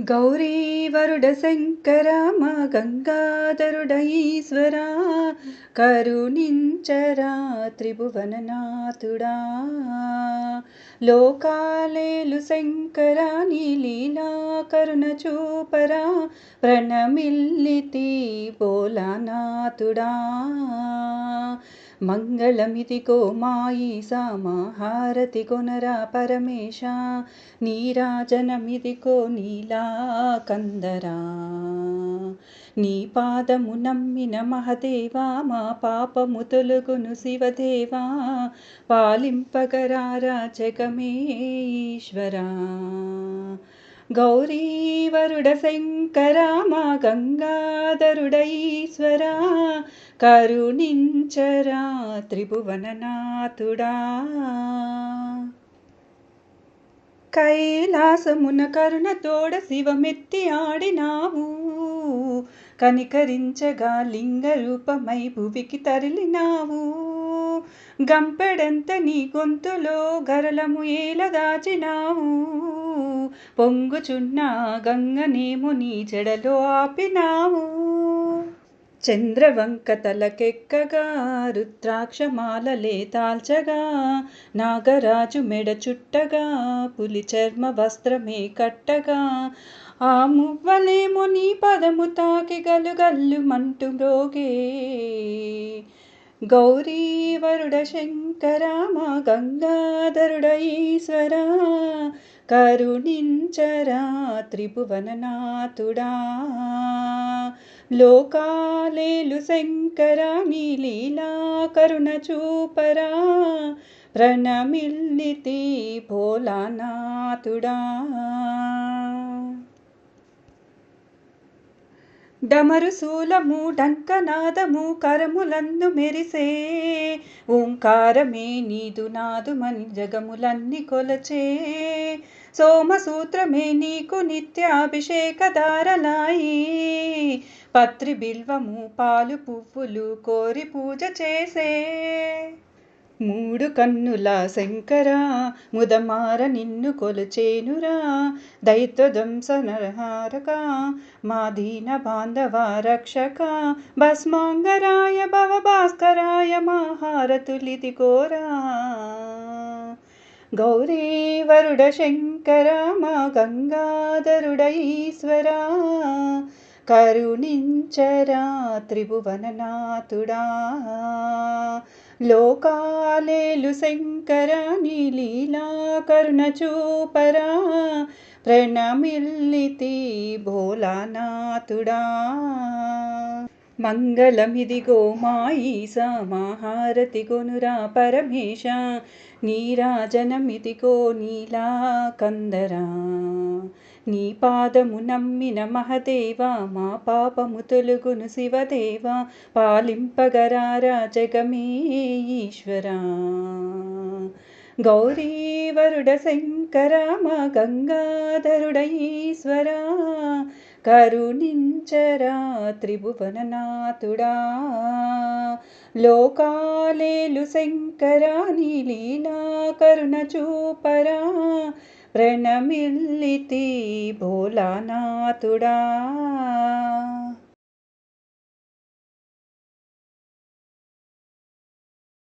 గౌరీవరుడ శంకర మా గంగాధరుడ ఈశ్వర కరుణించరా త్రిభువననాథుడా. లోకాలేలు శంకర నీ లీలా కరుణ చూపరా ప్రణమిల్లితి బోలానాథుడా. మంగళమిదిగో మాయిసా హారతి కొనరా పరమేశ నీరాజనమిదిగో నీలా కందరా నీ పాదము నమ్మిన మహదేవా మా పాపము తొలుగును శివదేవా పాలింపగరారా జగమే ఈశ్వరా. గౌరీవరుడ శంకర మా గంగాధరుడ ఈశ్వరా కరుణించరా త్రిభువననాథుడా. కైలాసమున కరుణ తోడ శివమెత్తి ఆడినావు కనికరించగా లింగ రూపమై భువికి తరలినావు. గంపెడంత నీ గొంతులో గరలము ఏల దాచినావు పొంగుచున్న గంగనేము నీ జడలో ఆపినావు. చంద్రవంక తలకెక్కగా రుద్రాక్షమాలలే తాల్చగా నాగరాజు మెడ చుట్టగా పులి చర్మ వస్త్రమే కట్టగా ఆ మువ్వలేమో నీ పదము తాకి గలుగల్లు మంటు రోగే. గౌరీవరుడ శంకరామ గంగాధరుడ ఈశ్వరా కరుణించరా త్రిభువననాథుడా. లోకాలేలు శంకర నీ లీలా కరుణ చూపరా. ప్రణమిల్లితి భోలానాథుడా. డమరుశూలము డంకనాదము కరములందు మెరిసే. ఓంకారమే నీదు నాదుమని జగములన్నీ కొలచే. సోమసూత్రమే నీకు నిత్యాభిషేక దారలాయి పత్రి బిల్వము పాలు పువ్వులు కోరి పూజ చేసే. మూడు కన్నుల శంకర ముదమార నిన్ను కొలుచేనురా. దైత్యదంస నరహారక మా దీన బాంధవ రక్షక. భస్మాంగరాయ భవ భాస్కరాయ మహారతులిది కోరా. గౌరీవరుడ శంకర మా గంగాధరుడ ఈశ్వరా. కరుణించరా త్రిభువననాథుడా. లోకాలేలు శంకర నీలీలా కరుణ చూపరా. ప్రణమిల్లితి భోలానాథుడా మంగళమిదిగో మాయీస మహారతి కొనురా పరమేశ నీరాజనమిదిగో నీలా కందరా. నీ పాదము నమ్మిన మహదేవా మా పాపము తొలుగును శివదేవా పాలింపగరారా జగమే ఈశ్వరా. గౌరీవరుడ శంకరామ గంగాధరుడ ఈశ్వరా. కరుణించరా త్రిభువననాథుడా. లోకాలేలు శంకరా నీ లీలా కరుణ చూపరా ప్రణమిల్లితి భోలానాథుడా.